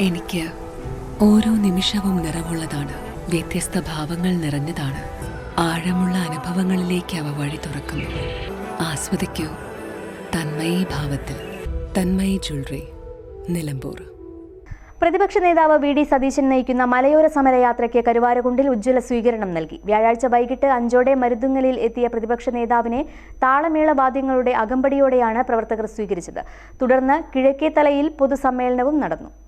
എനിക്ക് ഓരോ നിമിഷവും നിറവുള്ളതാണ്. വ്യത്യസ്ത ഭാവങ്ങൾ നിറഞ്ഞതാണ്. ആഴമുള്ള അനുഭവങ്ങളിലേക്ക് അവ വഴി തുറക്കുന്നു. ആസ്വദിക്കൂ. തന്മയി ഭാവത്തിൽ. തന്മയി ജ്വല്ലറി. നിലമ്പൂർ. പ്രതിപക്ഷ നേതാവ് വി ഡി സതീശൻ നയിക്കുന്ന മലയോര സമരയാത്രയ്ക്ക് കരുവാരകുണ്ടിൽ ഉജ്ജ്വല സ്വീകരണം നൽകി. വ്യാഴാഴ്ച വൈകിട്ട് അഞ്ചോടെ മരുതുങ്ങലിൽ എത്തിയ പ്രതിപക്ഷ നേതാവിനെ താളമേള വാദ്യങ്ങളുടെ അകമ്പടിയോടെയാണ് പ്രവർത്തകർ സ്വീകരിച്ചത്. തുടർന്ന് കിഴക്കേത്തലയിൽ പൊതുസമ്മേളനവും നടന്നു.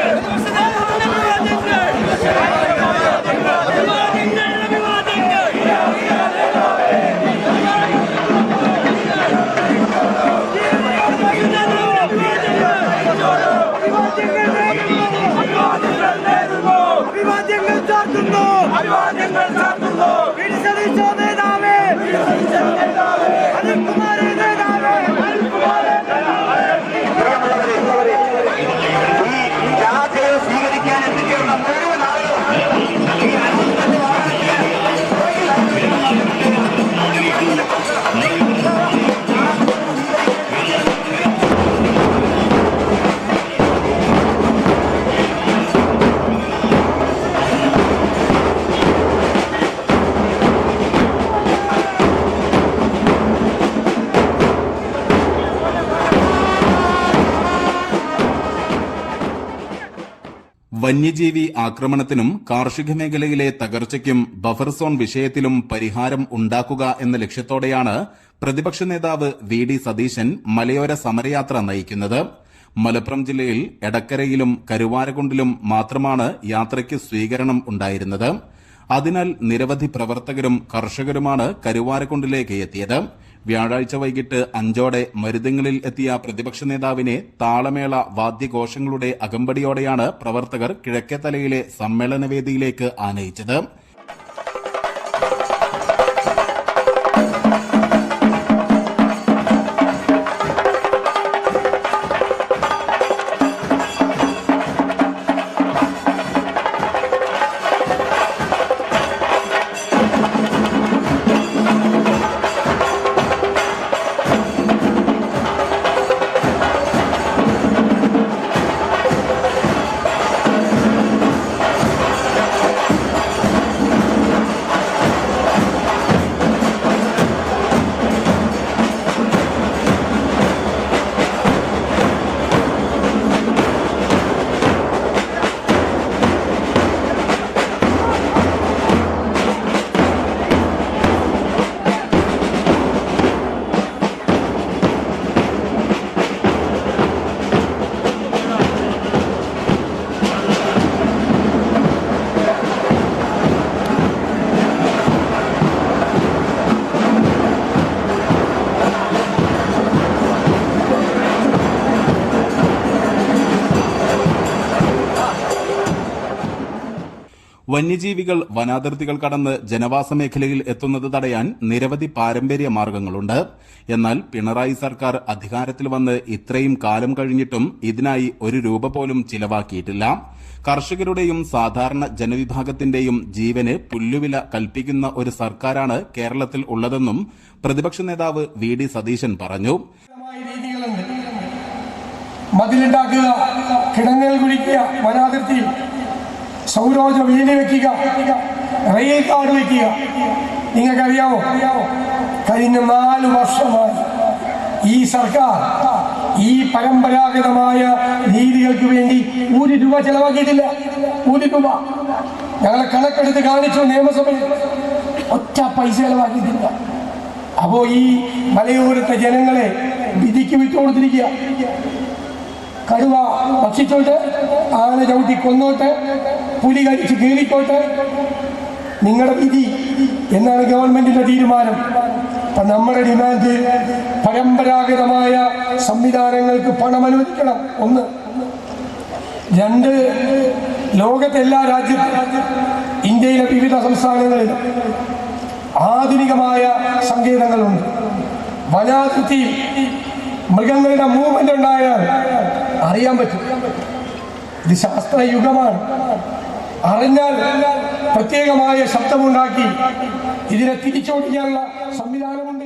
അനിൽകുമാരെ നേതാവേ വന്യജീവി ആക്രമണത്തിനും കാർഷിക മേഖലയിലെ തകർച്ചയ്ക്കും ബഫർ സോൺ വിഷയത്തിലും പരിഹാരം ഉണ്ടാക്കുക എന്ന ലക്ഷ്യത്തോടെയാണ് പ്രതിപക്ഷ നേതാവ് വി ഡി സതീശൻ മലയോര സമരയാത്ര നയിക്കുന്നത്. മലപ്പുറം ജില്ലയിൽ എടക്കരയിലും കരുവാരകുണ്ടിലും മാത്രമാണ് യാത്രയ്ക്ക് സ്വീകരണം ഉണ്ടായിരുന്നത്. അതിനാൽ നിരവധി പ്രവർത്തകരും കർഷകരുമാണ് കരുവാരക്കുണ്ടിലേക്ക് എത്തിയത്. വ്യാഴാഴ്ച വൈകിട്ട് അഞ്ചോടെ മരുതങ്ങളിൽ എത്തിയ പ്രതിപക്ഷ നേതാവിനെ താളമേള വാദ്യഘോഷങ്ങളുടെ അകമ്പടിയോടെയാണ് പ്രവർത്തകർ കിഴക്കേത്തലയിലെ സമ്മേളനവേദിയിലേക്ക് ആനയിച്ചത്. വന്യജീവികൾ വനാതിർത്തികൾ കടന്ന് ജനവാസ മേഖലയിൽ എത്തുന്നത് തടയാൻ നിരവധി പാരമ്പര്യ മാർഗങ്ങളുണ്ട്. എന്നാൽ പിണറായി സർക്കാർ അധികാരത്തിൽ വന്ന് ഇത്രയും കാലം കഴിഞ്ഞിട്ടും ഇതിനായി ഒരു രൂപ പോലും ചിലവാക്കിയിട്ടില്ല. കർഷകരുടെയും സാധാരണ ജനവിഭാഗത്തിന്റെയും ജീവന് പുല്ലുവില കൽപ്പിക്കുന്ന ഒരു സർക്കാരാണ് കേരളത്തിൽ ഉള്ളതെന്നും പ്രതിപക്ഷ നേതാവ് വി ഡി സതീശൻ പറഞ്ഞു. മതിലുണ്ടാക്കുക കിടങ്ങൽ കുഴിക്കുക വനാതിർത്തിയിൽ സൗരോജ വീട് വെക്കുക. റെയിൽ കാർഡ് വെക്കുക. നിങ്ങൾക്കറിയാമോ കഴിഞ്ഞ നാല് വർഷമായി ഈ സർക്കാർ ഈ പരമ്പരാഗതമായ രീതികൾക്ക് വേണ്ടി ഒരു രൂപ ചെലവാക്കിയിട്ടില്ല. ഒരു രൂപ. ഞങ്ങളെ കണക്കെടുത്ത് കാണിച്ചു നിയമസഭയിൽ. ഒറ്റ പൈസ ചെലവാക്കിയിട്ടില്ല. അപ്പോ ഈ മലയോരത്തെ ജനങ്ങളെ വിധിക്ക് വിട്ടുകൊടുത്തിരിക്കുക. കടുവ ഭക്ഷിച്ചോട്ട് ആന ചവിട്ടി കൊന്നോട്ടെ പുലി കഴിച്ച് കീറിക്കോട്ടെ? നിങ്ങളുടെ വിധി എന്നാണ് ഗവൺമെന്റിന്റെ തീരുമാനം. അപ്പൊ നമ്മുടെ ഡിമാൻഡ് പരമ്പരാഗതമായ സംവിധാനങ്ങൾക്ക് പണം അനുവദിക്കണം ഒന്ന്. രണ്ട് ലോകത്തെ എല്ലാ രാജ്യത്തും ഇന്ത്യയിലെ വിവിധ സംസ്ഥാനങ്ങളിൽ ആധുനികമായ സങ്കേതങ്ങളുണ്ട്. വനാതിർത്തി മൃഗങ്ങളുടെ മൂവ്മെന്റ് ഉണ്ടായാൽ അറിയാൻ പറ്റും. ഇത് ശാസ്ത്രയുഗമാണ്. അറിഞ്ഞാൽ പ്രത്യേകമായ ശബ്ദമുണ്ടാക്കി ഇതിനെ തിരിച്ചോടിക്കാനുള്ള സംവിധാനമുണ്ട്.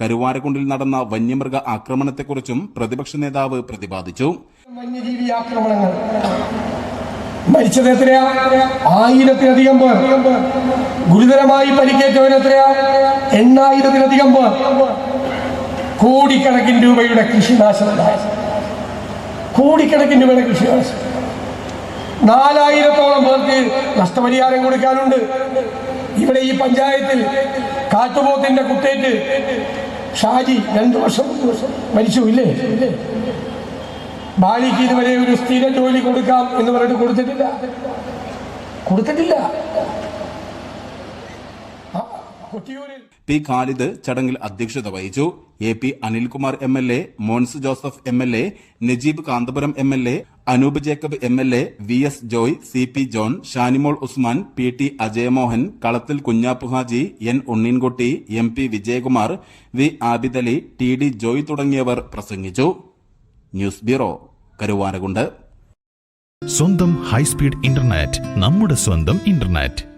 കരുവാരക്കുണ്ടിൽ നടന്ന വന്യമൃഗ ആക്രമണത്തെക്കുറിച്ചും പ്രതിപക്ഷ നേതാവ് പ്രതിപാദിച്ചു. വന്യജീവി ആക്രമണങ്ങൾ. മരിച്ചത് എത്രയാ? ആയിരത്തിലധികം പേർ. ഗുരുതരമായി പരിക്കേറ്റവരെത്രയാ എണ്ണായിരത്തിലധികം പേർ. കോടിക്കണക്കിന് രൂപയുടെ കൃഷിനാശം കോടിക്കണക്കിന് രൂപയുടെ കൃഷിനാശം. നാലായിരത്തോളം നഷ്ടപരിഹാരം കൊടുക്കാനുണ്ട്. ഇവിടെ ഈ പഞ്ചായത്തിൽ കാട്ടുപോത്തിന്റെ കുത്തേറ്റ് ഷാജി രണ്ടു വർഷം മരിച്ചു ഇല്ലേ? ബാലിക്ക് ഇതുവരെ ഒരു സ്ഥിര ജോലി കൊടുക്കാം എന്ന് പറഞ്ഞിട്ട് കൊടുത്തിട്ടില്ല. കൊടുത്തിട്ടില്ല. പി ഖാലിദ് ചടങ്ങിൽ അധ്യക്ഷത വഹിച്ചു. A P Anilkumar M L A Mons Joseph M L A Najeeb Kanthapuram M L A Anoop Jacob M L A V S Joy C P John Shanimol Usman P T Ajayamohan Kalathil Kunjappu Haji N Unneenkutty M P Vijayakumar V Abidali T D Joy തുടങ്ങിയവർ പ്രസംഗിച്ചു. News bureau Karuvarakundu. സ്വന്തം high speed internet നമ്മുടെ സ്വന്തം internet.